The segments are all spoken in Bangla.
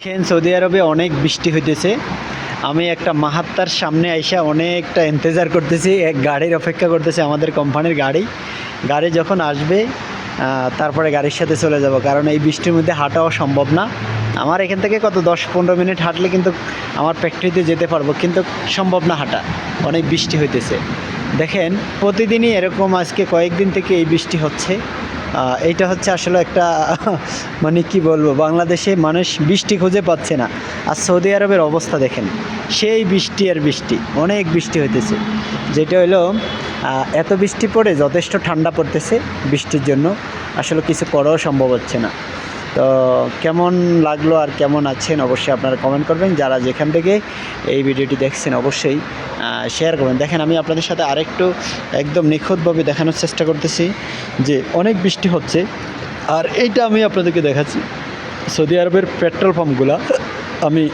দেখেন, সৌদি আরবে অনেক বৃষ্টি হইতেছে। আমি একটা মাহাত্তার সামনে আইসা অনেকটা ইন্তজার করতেছি, এক গাড়ির অপেক্ষা করতেছি, আমাদের কোম্পানির গাড়ি। গাড়ি যখন আসবে তারপরে গাড়ির সাথে চলে যাব, কারণ এই বৃষ্টির মধ্যে হাঁটাও সম্ভব না। আমার এখান থেকে কত, দশ পনেরো মিনিট হাঁটলে কিন্তু আমার ফ্যাক্টরিতে যেতে পারব, কিন্তু সম্ভব না হাঁটা, অনেক বৃষ্টি হইতেছে। দেখেন, প্রতিদিনই এরকম আজকে কয়েকদিন থেকে এই বৃষ্টি হচ্ছে। এইটা হচ্ছে আসলে একটা মানে কি বলব, বাংলাদেশে মানুষ বৃষ্টি খুঁজে পাচ্ছে না। আর সৌদি আরবের অবস্থা দেখেন, সেই বৃষ্টি আর বৃষ্টি, অনেক বৃষ্টি হইতেছে। যেটা হলো এত বৃষ্টি পড়ে যথেষ্ট ঠান্ডা পড়তেছে বৃষ্টির জন্য, আসলে কিছু করাও সম্ভব হচ্ছে না। তো কেমন লাগল আর কেমন আছেন অবশ্যই আপনারা কমেন্ট করবেন। যারা যেখান থেকে এই ভিডিওটি দেখছেন অবশ্যই শেয়ার করবেন। দেখেন, আমি আপনাদের সাথে আরেকটু একদম নিখুঁতভাবে দেখানোর চেষ্টা করতেছি যে অনেক বৃষ্টি হচ্ছে, আর এইটা আমি আপনাদেরকে দেখাচ্ছি। সৌদি আরবের পেট্রোল পাম্পগুলা, আমি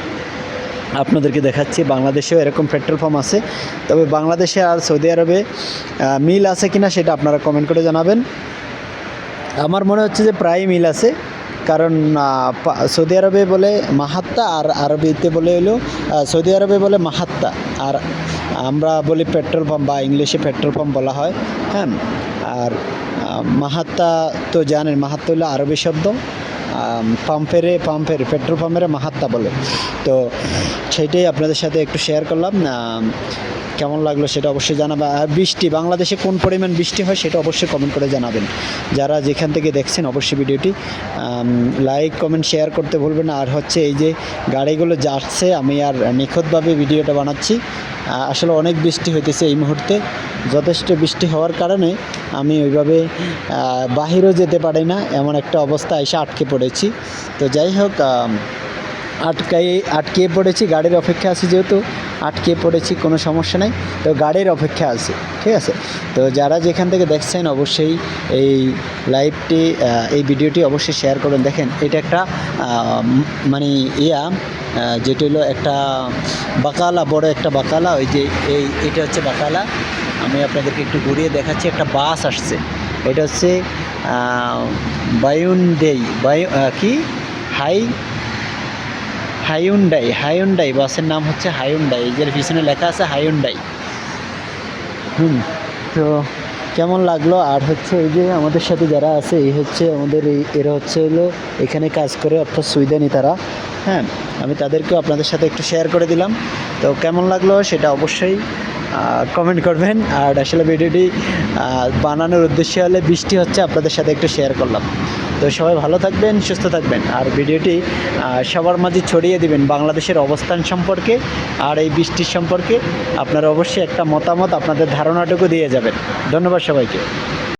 আপনাদেরকে দেখাচ্ছি। বাংলাদেশেও এরকম পেট্রোল পাম্প আছে। তবে বাংলাদেশে আর সৌদি আরবে মিল আছে কিনা সেটা আপনারা কমেন্ট করে জানাবেন। আমার মনে হচ্ছে যে প্রায় মিল আছে। কারণ সৌদি আরবে বলে মাহাত্তা আর আরবিতে বলে হলো সৌদি আরবে বলে মাহাত্তা। আর আমরা বলি পেট্রোল পাম্প বা ইংলিশে পেট্রোল পাম্প বলা হয় হ্যাঁ? আর মাহাত্তা তো জানেন, মাহাত্তা হলো আরবি শব্দ। পাম্পেরে, পাম্পের, পেট্রোল পাম্পের মাহাত্তা বলে। তো সেইটাই আপনাদের সাথে একটু শেয়ার করলাম। কেমন লাগল সেটা অবশ্যই জানাবে। আর বৃষ্টি, বাংলাদেশে কোন পরিমাণ বৃষ্টি হয় সেটা অবশ্যই কমেন্ট করে জানাবেন। যারা যেখান থেকে দেখছেন অবশ্যই ভিডিওটি লাইক কমেন্ট শেয়ার করতে ভুলবেন আর হচ্ছে এই যে গাড়িগুলো যাচ্ছে, আমি আর নিখুঁতভাবে ভিডিওটা বানাচ্ছি। আসলে অনেক বৃষ্টি হইতেছে এই মুহূর্তে। যথেষ্ট বৃষ্টি হওয়ার কারণে আমি ওইভাবে বাহিরেও যেতে পারি না। এমন একটা অবস্থা এসে আটকে পড়েছি। তো যাই হোক আটকাই, আটকে পড়েছি। গাড়ির অপেক্ষা আছে যেহেতু। আটকে পড়েছি, কোনো সমস্যা নাই। তো গাড়ির অপেক্ষা আছে, ঠিক আছে? তো যারা যেখান থেকে দেখছেন অবশ্যই এই লাইভটি এই ভিডিওটি অবশ্যই শেয়ার করবেন। দেখেন, এটা একটা মানে ইয়া যেটা হলো একটা বাকালা, বড় একটা বাকালা। ওই যে এই, এটা হচ্ছে বাকালা। আমি আপনাদেরকে একটু ঘুরিয়ে দেখাচ্ছি, একটা বাস আসছে। এটা হচ্ছে বায়ুন ডেই বায়ু কি? হাই হাইউন্ডাই হাইউন্ডাই বাসের নাম হচ্ছে হাইউন্ডাই এই যে পিছনে লেখা আছে হাইউন্ডাই হুম, তো কেমন লাগল? আর হচ্ছে এই যে আমাদের সাথে যারা আছে, এই হচ্ছে আমাদের এই, এরা হচ্ছে হলো এখানে কাজ করে অর্থাৎ সুইদানি তারা। হ্যাঁ আমি তাদেরকেও আপনাদের সাথে একটু শেয়ার করে দিলাম। তো কেমন লাগল? সেটা অবশ্যই কমেন্ট করবেন। আর আসলে ভিডিওটি বানানোর উদ্দেশ্য হলে বৃষ্টি হচ্ছে, আপনাদের সাথে একটু শেয়ার করলাম। তো সবাই ভালো থাকবেন, সুস্থ থাকবেন। আর ভিডিওটি সবার মাঝে ছড়িয়ে দিবেন বাংলাদেশের অবস্থান সম্পর্কে আর এই বৃষ্টির সম্পর্কে। আপনারা অবশ্যই একটা মতামত আপনাদের ধারণাটুকু দিয়ে যাবেন। ধন্যবাদ সবাইকে।